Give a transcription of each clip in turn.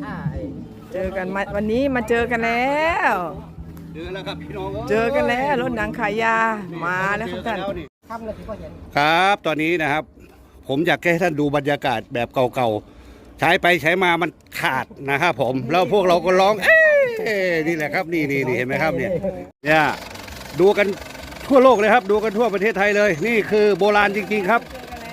ใช่เจอกันมาวันนี้มาเจอกันแล้ว เจอแล้วครับพี่น้องเจอกันแล้วรถหนังขายยามาแล้วครับท่าน ทำเลยที่พ่อเห็นครับ ตอนนี้นะครับ ผมอยากให้ท่านดูบรรยากาศแบบเก่าๆ ใช้ไปใช้มามันขาดนะครับผม แล้วพวกเราก็ร้อง เอ๊ะนี่แหละครับ นี่นี่นี่เห็นไหมครับเนี่ย เนี่ยดูกันทั่วโลกเลยครับ ดูกันทั่วประเทศไทยเลย นี่คือโบราณจริง ๆ ครับ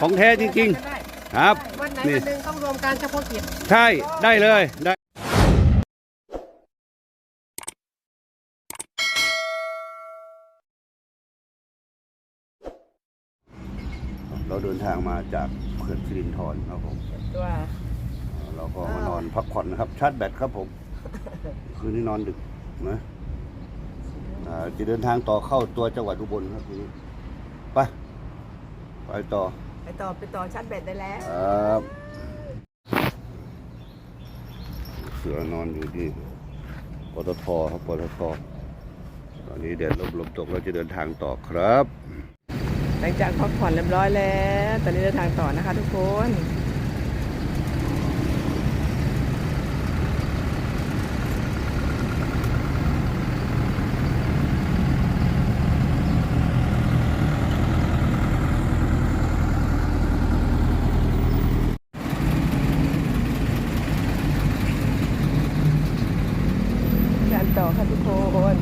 ของแท้จริง ๆ ครับ วันไหนนี่วันหนึ่งต้องรวมการเฉพาะกิจ ใช่ได้เลยได้เราเดินทางมาจากเขื่อนสิรินธรครับผมตัวเราก็มานอนพักผ่อนนะครับ ชาร์จแบตครับผม คืนนี้นอนดึกนะอ่าจะเดินทางต่อเข้าตัวจังหวัดอุบลครับทีนี้ไปไปต่อไป ต่อไปต่อชัดเบ็ดได้แล้ว ครับ เสือนอนอยู่ที่ปตทครับปตทตอนนี้แดดลมลมตกเราจะเดินทางต่อครับ หลังจากพักผ่อนเรียบร้อยแล้ว ตอนนี้เดินทางต่อนะคะทุกคน การต่อค่ะทุกคน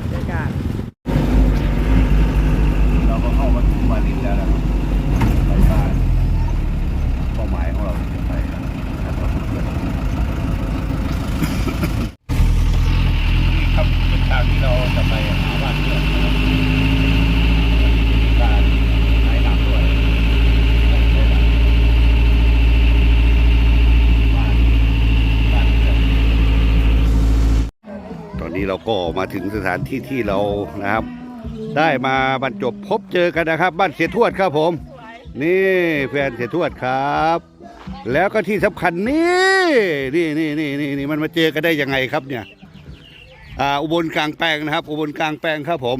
บรรยากาศ เราก็เข้ามาถึงวารินแล้วนะครับไปบ้านเป้าหมายของเราจะไปนะครับนี่ครับเป็นทางที่เราจะไปหาบ้านเพื่อนนะครับมีการหายน้ำด้วยบ้านบ้านเพื่อนตอนนี้ เราก็มาถึงสถานที่ที่เรานะครับ ได้มาบรรจบพบเจอกันนะครับ บ้านเสียทวดครับผม นี่แฟนเสียทวดครับ แล้วก็ที่สำคัญนี่นี่นี่นี่นี่นี่มันมาเจอกันได้ยังไงครับเนี่ยอ่าอุบลกลางแปลงนะครับ อุบลกลางแปลงครับผม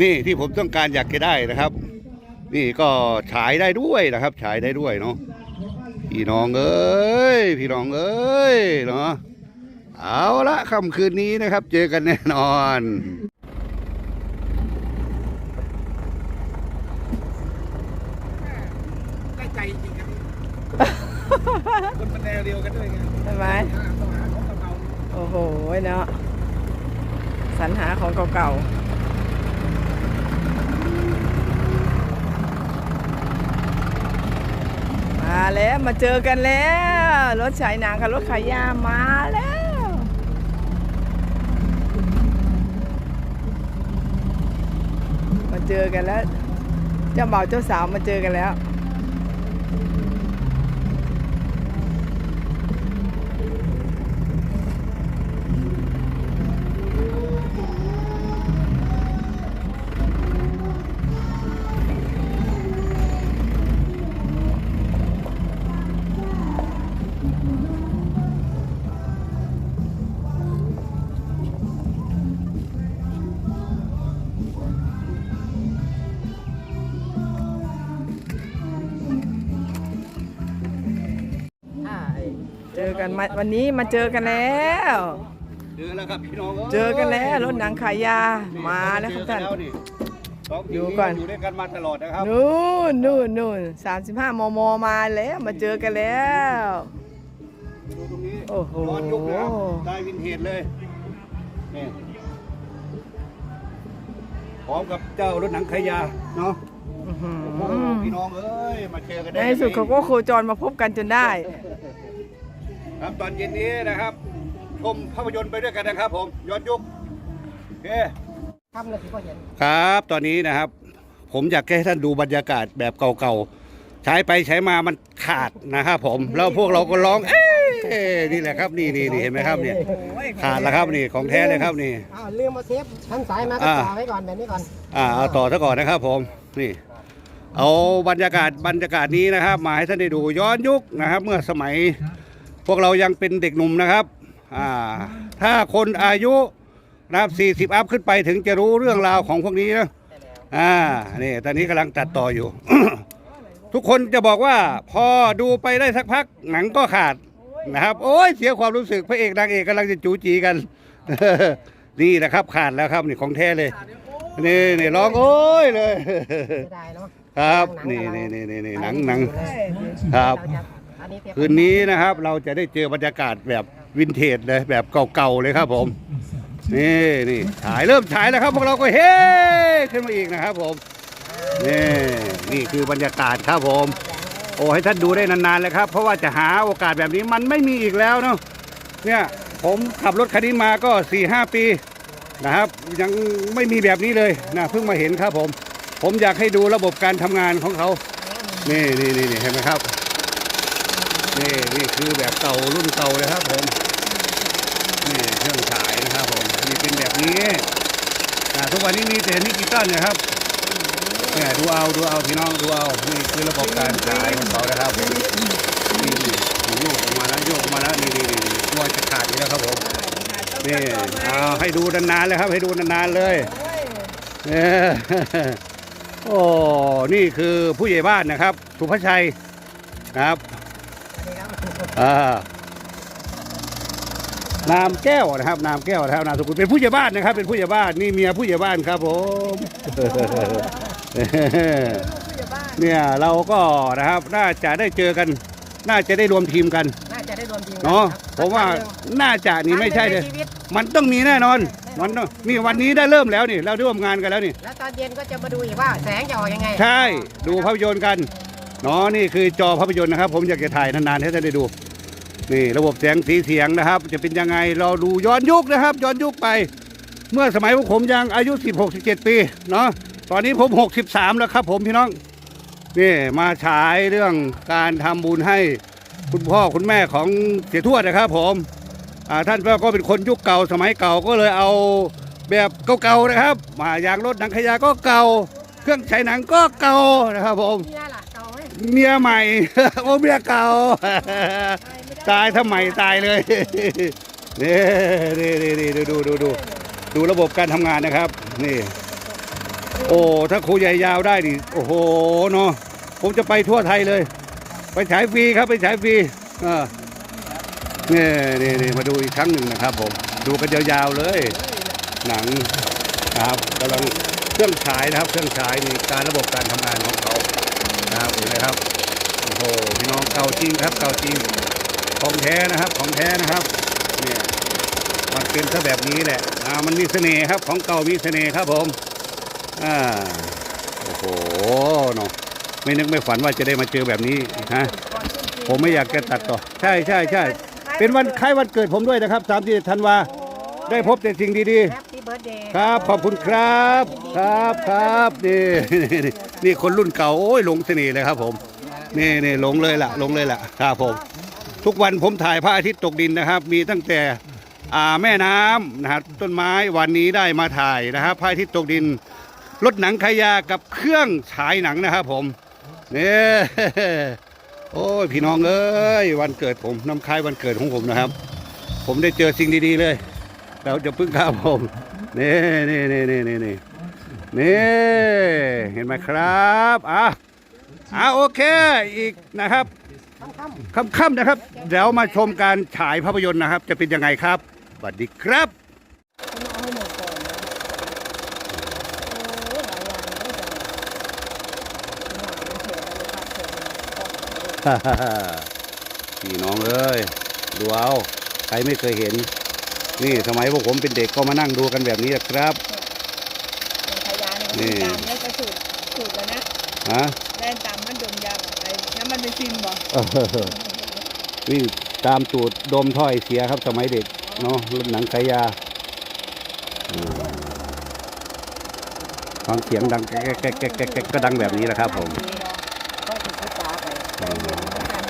นี่ที่ผมต้องการอยากจะได้นะครับ นี่ก็ฉายได้ด้วยนะครับ ฉายได้ด้วยเนาะพี่น้องเอ้ยพี่น้องเอ้ยเนาะ เอาละค่ำคืนนี้นะครับ เจอกันแน่นอนได้ใจจริงครับคนมันแนวเดียวกันด้วยไงใช่ไหมโอ้โหเนาะสรรหาของเก่าๆมาแล้วมาเจอกันแล้ว รถฉายหนังกับรถขายยามาแล้ว มา เจอกันแล้วเจ้าบ่าวเจ้าสาวมาเจอกันแล้ว กันมาวันนี้มาเจอกันแล้ว เจอแล้วครับพี่น้องเจอกันแล้วรถหนังขายยามาแล้วครับท่านเจอกัแล้วสองทีมดูก่อนอยู่ด้วยกันมาตลอดนะครับนู่นนู่นนู่นสามสิบห้ามมมาแล้วมาเจอกันแล้วดูตรงนี้โอ้โหย้อนยุคนะครับได้วินเทจเลยนี่พร้อมกับเจ้ารถหนังขายยาเนาะอื้อหือโอ้โหพี่น้องเอ้ยมาเจอกันได้ในที่สุดเขาก็โคจรมาพบกันจนได้ ครับตอนเย็นนี้นะครับชมภาพยนตร์ไปด้วยกันนะครับผมย้อนยุคโอเคทำเลยที่พ่อเห็นครับ ตอนนี้นะครับ ผมอยากให้ท่านดูบรรยากาศแบบเก่าๆใช้ไปใช้มามันขาดนะครับผม แล้วพวกเราก็ร้องเอ๊ะนี่แหละครับนี่นี่นี่เห็นไหมครับเนี่ยขาดแล้วครับนี่ของแท้เลยครับนี่อ้าวลืมมาเทปชั้นสายมาก็อ่าต่อไว้ก่อนแบบนี้ก่อนอ่าเอาต่อซะก่อนนะครับผมนี่เอาบรรยากาศบรรยากาศนี้นะครับ มาให้ท่านได้ดูย้อนยุคนะครับ เมื่อสมัย พวกเรายังเป็นเด็กหนุ่มนะครับอ่าถ้าคนอายุนะครับ40อัพขึ้นไปถึงจะรู้เรื่องราวของพวกนี้นะอ่านี่ตอนนี้กำลังตัดต่ออยู่ ทุกคนจะบอกว่าพอดูไปได้สักพักหนังก็ขาดนะครับ โอ้ยเสียความรู้สึกพระเอกนางเอกกำลังจะจูจีกัน นี่นะครับขาดแล้วครับนี่ของแท้เลย นี่นี่ร้องโอ้ยเลย ครับ นี่นี่นี่นี่หนังหนังครับ คืนนี้นะครับเราจะได้เจอบรรยากาศแบบวินเทจเลยแบบเก่าๆเลยครับผม นี่นี่ฉายเริ่มฉายแล้วครับพวกเราก็เฮ้ขึ้นมาอีกนะครับผมนี่นี่คือบรรยากาศครับผม โอ้ให้ท่านดูได้นานๆเลยครับ เพราะว่าจะหาโอกาสแบบนี้มันไม่มีอีกแล้วเนาะเนี่ยผมขับรถคันนี้มาก็4ี่หปีนะครับ ยังไม่มีแบบนี้เลยนะเพิ่งมาเห็นครับผม ผมอยากให้ดูระบบการทำงานของเขา นี่นี่นี่นี่เห็นไหมครับ นี่นี่คือแบบเก่ารุ่นเก่าเลยครับผมนี่เครื่องฉายนะครับผมนี่เป็นแบบนี้อ่ทุกวันนี้มีแต่นี่กีตันนะครับเนี่ยดูเอาดูเอาพี่น้องดูเอานี่คือระบบการฉายของเขานะครับผมนี่โยกออกมาแล้วโยกออกมาแล้วนี่นี่นี่นี่ตัวจะขาดอยู่แล้วครับผมนี่เอาให้ดูนานๆเลยครับ ให้ดูนานๆเลยเออโอ้นี่คือผู้ใหญ่บ้านนะครับ สุภชัยนะครับ อ่า นามแก้วนะครับ นามแก้วนะครับนามสกุลเป็นผู้ใหญ่บ้านนะครับ เป็นผู้ใหญ่บ้านนี่เมียผู้ใหญ่บ้านครับผมเนี่ยเราก็นะครับน่าจะได้เจอกัน น่าจะได้รวมทีมกัน น่าจะได้รวมทีมกัเนาะครับผมว่าน่าจะนี่ไม่ใช่เลยครั้งหนึ่งในชีวิตมันต้องมีแน่นอนมันต้องนี่วันนี้ได้เริ่มแล้วนี่เราได้ร่วมงานกันแล้วนี่แล้วตอนเย็นก็จะมาดูอีกว่าแสงจะออกยังไง ใช่ดูภาพยนตร์กัน เนาะนี่คือจอภาพยนตร์นะครับ ผมอยากจะถ่ายนานๆให้ท่านได้ดู นี่ระบบแสงสีเสียงนะครับ จะเป็นยังไงเราดูย้อนยุคนะครับ ย้อนยุคไป เมื่อสมัยพวกผมยังอายุ 16 17 ปีเนาะตอนนี้ผม 63 แล้วครับ ผมพี่น้องนี่มาฉายเรื่องการทำบุญให้คุณพ่อคุณแม่ของเสียทวดนะครับ ผมอ่าท่านก็เป็นคนยุคเก่าสมัยเก่าก็เลยเอาแบบเก่าๆนะครับมายางรถหนังขยะก็เก่า เครื่องใช้หนังก็เก่านะครับผม เมียล่ะเก่าไหมเมียใหม่ โอ้เมียเก่า ตายทำไมตายเลยนี่นี่นี่นี่ดูดูดูดูดูระบบการทำงานนะครับ นี่ โอ้ถ้าครูใหญ่ยาวได้ดิโอ้โหเนาะผมจะไปทั่วไทยเลย ไปฉายฟรีครับไปฉายฟรีอ่านี่นี่นี่มาดูอีกครั้งหนึ่งนะครับผมดูกันยาวๆเลย หนังครับกำลังเครื่องฉายนะครับ เครื่องฉายมีการระบบการทำงานของานะครับเห็นไหมครับโอ้โหพี่น้องเก่าจริงครับเก่าจริงของแท้นะครับของแท้นะครับเนี่ยมันเป็นซะแบบนี้แหละอ่ามันมีเสน่ห์ครับของเก่ามีเสน่ห์ครับผมอ่าโอ้โหเนาะไม่นึกไม่ฝันว่าจะได้มาเจอแบบนี้ฮะผมไม่อยากจะตัดต่อ ใช่ใช่ใช่เป็นวันคล้ายวันเกิดผมด้วยนะครับ31ธันวาได้พบแต่สิ่งดีๆครับขอบคุณครับ ครับครับนี่ นี่คนรุ่นเก่าโอ้ยหลงเสน่ห์เลยครับผม นี่นี่หลงเลยล่ะหลงเลยล่ะครับผม ทุกวันผมถ่ายพระอาทิตย์ตกดินนะครับ มีตั้งแต่อ่าแม่น้ำนะครับต้นไม้วันนี้ได้มาถ่ายนะครับพระอาทิตย์ตกดินรถหนังขยากับเครื่องฉายหนังนะครับผมนี่โอ้ยพี่น้องเอ้ยวันเกิดผมน้ำคล้ายวันเกิดของผมนะครับ ผมได้เจอสิ่งดีๆเลย เราจะพึ่งข้าวผมนี่นี่นี่นี่นี่ นี่ เห็นไหมครับอะอะโอเคอีกนะครับค่ำค่ำๆนะครับ เดี๋ยวมาชมการฉายภาพยนตร์นะครับ จะเป็นยังไงครับสวัสดีครับพี่น้องเอ้ยดูเอาใครไม่เคยเห็น นี่สมัยพวกผมเป็นเด็กก็มานั่งดูกันแบบนี้ครับ นี่เนี่ยตามได้กระสุดสุดแล้วนะฮะได้ตามมันดมยาไอ้น้ำมันเป็นซิมบ่เออวิ่งตามตูดดมถ้อยเสียครับสมัยเด็กเนาะรถหนังขายยาอืมฟังเสียงดังแก๊กแก๊กแก๊กแก๊กแก๊กก็ดังแบบนี้แหละครับผม ก็ถึงศึกษาไปใจเย็นๆกันหา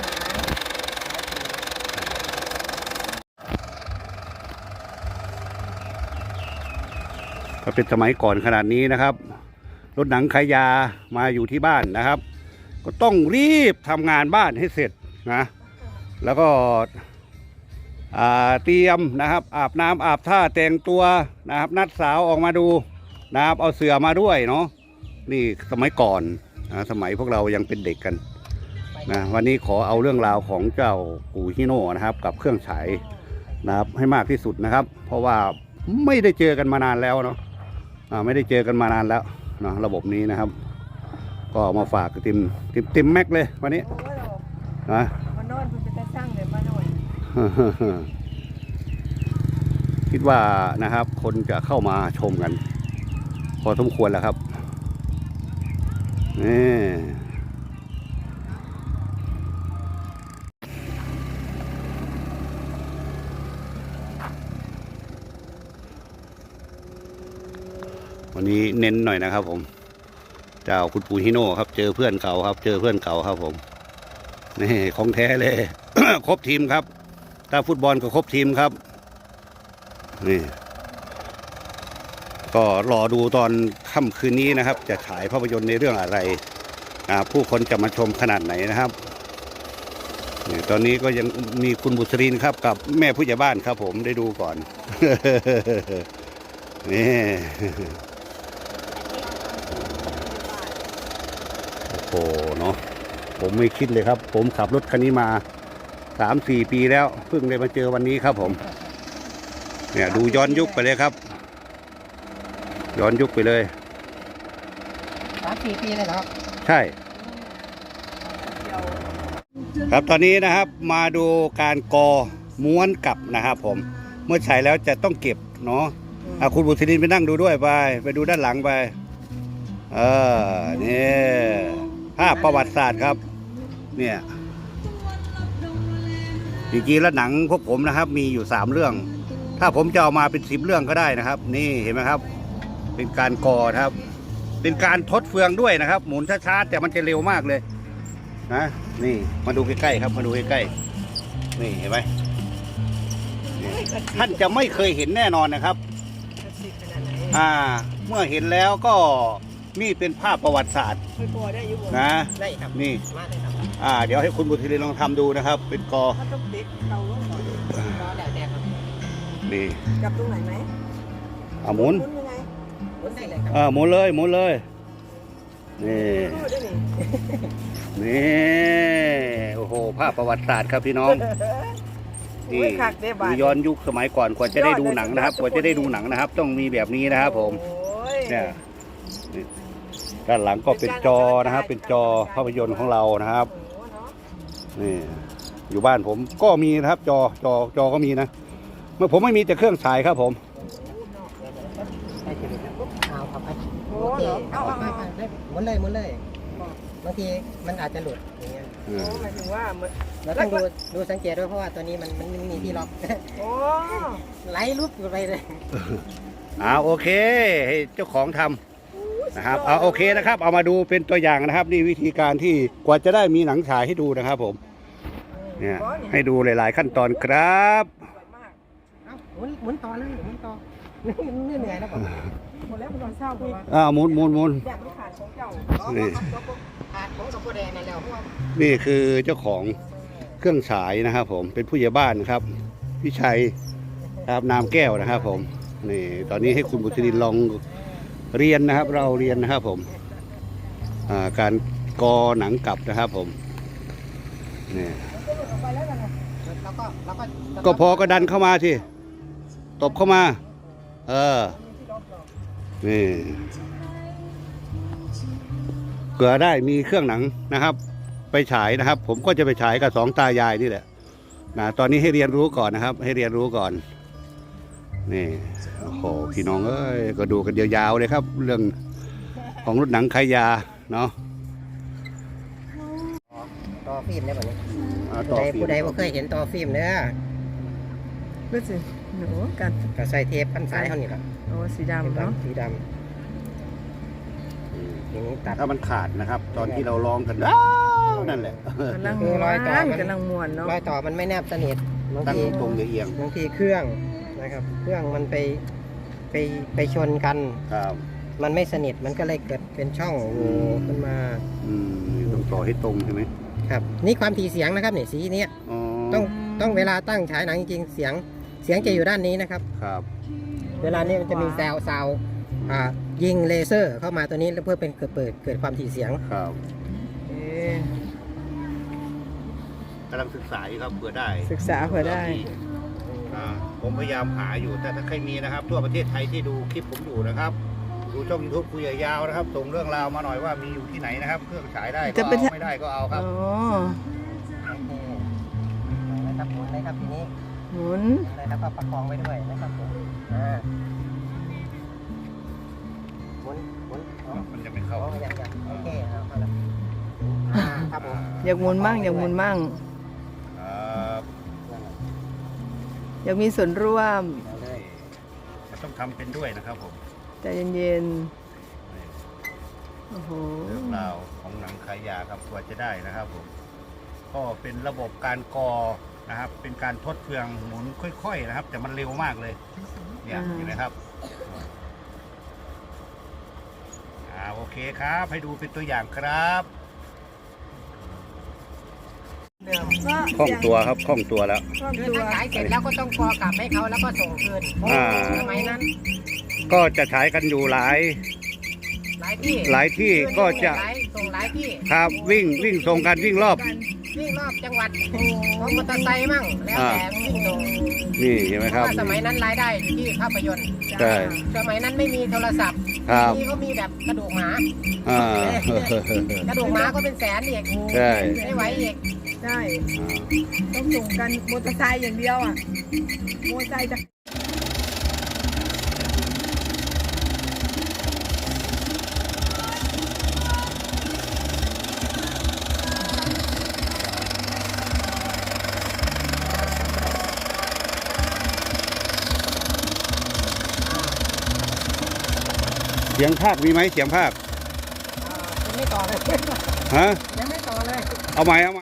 ถ้าเป็นสมัยก่อนขนาดนี้นะครับ รถหนังขายยามาอยู่ที่บ้านนะครับ ก็ต้องรีบทำงานบ้านให้เสร็จนะแล้วก็เตรียมนะครับ อาบน้ำอาบท่าแต่งตัวนะครับ นัดสาวออกมาดูนะครับ เอาเสือมาด้วยเนาะนี่สมัยก่อนนะสมัยพวกเรายังเป็นเด็กกันนะวันนี้ขอเอาเรื่องราวของเจ้าปู่ฮิโน่นะครับ กับเครื่องฉายนะครับให้มากที่สุดนะครับ เพราะว่าไม่ได้เจอกันมานานแล้วเนาะไม่ได้เจอกันมานานแล้ว เนาะระบบนี้นะครับ ก็มาฝากติมติมติมแม็กเลยวันนี้โอ้ยเรานะมานอนคุณจะได้สร้างเลยมานอนคิดว่านะครับ คนจะเข้ามาชมกัน พอสมควรแล้วครับนี่ วันนี้เน้นหน่อยนะครับ ผมเจ้าคุณปูฮิโน่ครับ เจอเพื่อนเก่าครับ เจอเพื่อนเก่าครับ ผมนี่ของแท้เลย ครบทีมครับ ถ้าฟุตบอลก็ครบทีมครับ นี่ ก็รอดูตอนค่ำคืนนี้นะครับ จะฉายภาพยนตร์ในเรื่องอะไรผู้คนจะมาชมขนาดไหนนะครับตอนนี้ก็ยังมีคุณบุษรินครับ กับแม่ผู้ใหญ่บ้านครับผมได้ดูก่อนนี่ โอ้โหเนาะผมไม่คิดเลยครับ ผมขับรถคันนี้มาสามสี่ปีแล้ว เพิ่งได้มาเจอวันนี้ครับผม เนี่ยดูย้อนยุคไปเลยครับ ย้อนยุคไปเลยสามสี่ปีเลยเหรอครับ ใช่ ครับตอนนี้นะครับมาดูการกอม้วนกลับนะครับผมเมื่อใช้แล้วจะต้องเก็บเนาะอะคุณบุตรินไปนั่งดูด้วยไป ไปดูด้านหลังไป เออนี่ ภาพประวัติศาสตร์ครับ เนี่ยจริงๆแล้วหนังพวกผมนะครับ มีอยู่สามเรื่อง ถ้าผมจะเอามาเป็นสิบเรื่องก็ได้นะครับ นี่เห็นไหมครับ เป็นการก่อนะครับ เป็นการทดเฟืองด้วยนะครับ หมุนช้าๆแต่มันจะเร็วมากเลยนะนี่มาดูใกล้ๆครับ มาดูใกล้ๆนี่เห็นไหมท่านจะไม่เคยเห็นแน่นอนนะครับ อ่า เมื่อเห็นแล้วก็ นี่เป็นภาพประวัติศาสตร์ไปกลัวได้อยู่บ่นะได้ครับนี่มาเลยครับอ่า เดี๋ยวให้คุณบุตรีลองทำดูนะครับ เป็นกอถ้าต้องติดเราลงก่อนรอแดดแดดครับนี่จับตรงไหนไหมเอาหมุนหมุนยังไงหมุนได้เลยครับอ่าหมุนเลยหมุนเลยนี่พูดได้นี่นี่โอ้โหภาพประวัติศาสตร์ครับพี่น้องโอ้ยคักเด้บาดูดย้อนยุคสมัยก่อนกว่าจะได้ดูหนังนะครับ กว่าจะได้ดูหนังนะครับ ต้องมีแบบนี้นะครับผม โอ้ยเนี่ยนี่ ด้านหลังก็เป็นจอนะครับ เป็นจอภาพยนตร์ของเรานะครับนี่อยู่บ้านผมก็มีนะครับ จอจอจอก็มีนะเมื่อผมไม่มีแต่เครื่องฉายครับผมได้ทีเอาเอาไปโอเหรอเอาเอาไปเอาไปได้หมุนเลยหมุนเลยบางทีมันอาจจะหลุดอย่างเงี้ยโอ้หมายถึงว่าเหมือนเราต้องดูดูสังเกตด้วยเพราะว่าตัวนี้มันมันไม่มีที่ล็อกโอ้ไหลลุกอยู่ไปเลยอ่าโอเค ให้เจ้าของทำ นะครับเอาโอเคนะครับ เอามาดูเป็นตัวอย่างนะครับ นี่วิธีการที่กว่าจะได้มีหนังฉายให้ดูนะครับผมเนี่ยให้ดูหลาย ๆ ขั้นตอนครับเอาหมุนหมุนต่อเลยหมุนต่อเหนื่อยแล้วผมหมดแล้วมันนอนเศร้าเพราะว่าอ่าหมุนหมุนหมุนอยากไม่ขาดของเจ้านี่ขาดของกับโบแดงนั่นแล้วเพราะว่านี่คือเจ้าของเครื่องฉายนะครับ ผมเป็นผู้ใหญ่บ้านนะครับพี่ชัยครับนามแก้วนะครับ ผมนี่ตอนนี้ให้คุณบุตรินลอง เรียนนะครับ เราเรียนนะครับผมาการกอหนังกลับนะครับผมนี่ก็พอก็ดันเข้ามาสิตบเข้ามา เออ นี่เผื่อได้มีเครื่องหนังนะครับ ไปฉายนะครับ ผมก็จะไปฉายกับสองตายายนี่แหละนะตอนนี้ให้เรียนรู้ก่อนนะครับ ให้เรียนรู้ก่อน นี่โอ้โหพี่น้องเอ้ยก็ดูกันยาวๆเลยครับ เรื่องของรถหนังขายยาเนาะต่อฟิล์มได้แบบนี้อ่าผู้ต่อใดฟิล์ผู้มใดบ่เคยเห็นต่อฟิล์มเด้อรู้สิหนูกันก็ใส่เทปพันสายเท่านี้แหละโอ้สีดำเนาะสีดำทีนี้ตัด ถ้ามันขาดนะครับ ตอนที่เราร้องกันอ้าวนั่นแหละกำลังคือม่วรอยต่อมันนกำลังม่วนเนาะรอยต่อมันไม่แนบสนิทบางตั้งทีตรงเอียงบางทีเครื่อง นะครับ เครื่องมันไปไปไปชนกันๆครับมันไม่สนิทมันก็เลยเกิดเป็นช่องโหว่ขึ้นมาอืมต้องต่อให้ตรงใช่ไหมครับ นี่ความถี่เสียงนะครับเนี่ยสีเนี้ยอ๋อต้องต้องเวลาตั้งฉายหนังจริงๆเสียงเสียงจะอยู่ด้านนี้นะครับ ครับเวลานี้มันจะมีแซวซาวอ่ายิงเลเซอร์เข้ามาตัวนี้แล้วเพื่อเป็นเกิดเปิดเกิดความถี่เสียงครับเอ๊ะกำลังศึกษาอยู่ครับเผื่อได้ศึกษาเผื่อได้อ่า ผมพยายามหาอยู่ แต่ถ้าใครมีนะครับ ทั่วประเทศไทยที่ดูคลิปผมอยู่นะครับ ดูช่องยูทูบคุยยาวๆนะครับ ส่งเรื่องราวมาหน่อยว่ามีอยู่ที่ไหนนะครับ เครื่องฉายได้ก็จะเป็นเอาไม่ได้ก็เอาคอ๋รับอนะครับหมุนเลยครับทีนี้หมุนหมุนเลยแล้วก็ประคองไว้ด้วยนะครับผมอ่าหมุนหมุนอ๋อมันจะไม่เข้า อ๋อยังยังโอเคเอาเข้าแล้วอ่าครับผม อยากหมุนมั่งอยากหมุนมั่ง อยากมีส่วนร่วมเอาเลยมันต้องทำเป็นด้วยนะครับผมใจเย็นๆโอ้โหเรื่องราวของหนังขายยาครับกว่าจะได้นะครับผม ก็เป็นระบบการกอนะครับ เป็นการทดเฟืองหมุนค่อย ๆ นะครับ แต่มันเร็วมากเลย เนี่ยอ่าเห็นไหมครับอ่าโอเคครับ ให้ดูเป็นตัวอย่างครับเดิมคล่องตัวครับคล่องตัวแล้ว คล่องคือตัวถ้าขายเสร็จแล้วก็ต้องกอกลับให้เขาแล้วก็ส่งคืนอ่า สมัยนั้นก็จะฉายกันอยู่หลาย หลายที่หลายที่ก็จะหลายส่งหลายที่ครับวิ่งวิ่งส่งกันวิ่งรอบ วิ่งรอบจังหวัดของมอเตอร์ไซค์มั่งแล้วแต่วิ่งส่งนี่เห็นไหมเพครัราะบ ว่าสมัยนั้นรายได้อยู่ที่ภาพยนตร์ใช่ สมัยนั้นไม่มีโทรศัพท์ครับนี่เขามีแบบกระดูกหมา อ่า กระดูกหมาก็เป็นแสนอีกใช่ ไม่ไหวอีก ใช่ ต้องส่งกันมอเตอร์ไซค์อย่างเดียวอะ มอเตอร์ไซค์จะเสียงภาคมีไหมเสียงภาค ยังไม่ต่อเลย ฮะ ยังไม่ต่อเลย เอาไหมเอาไหม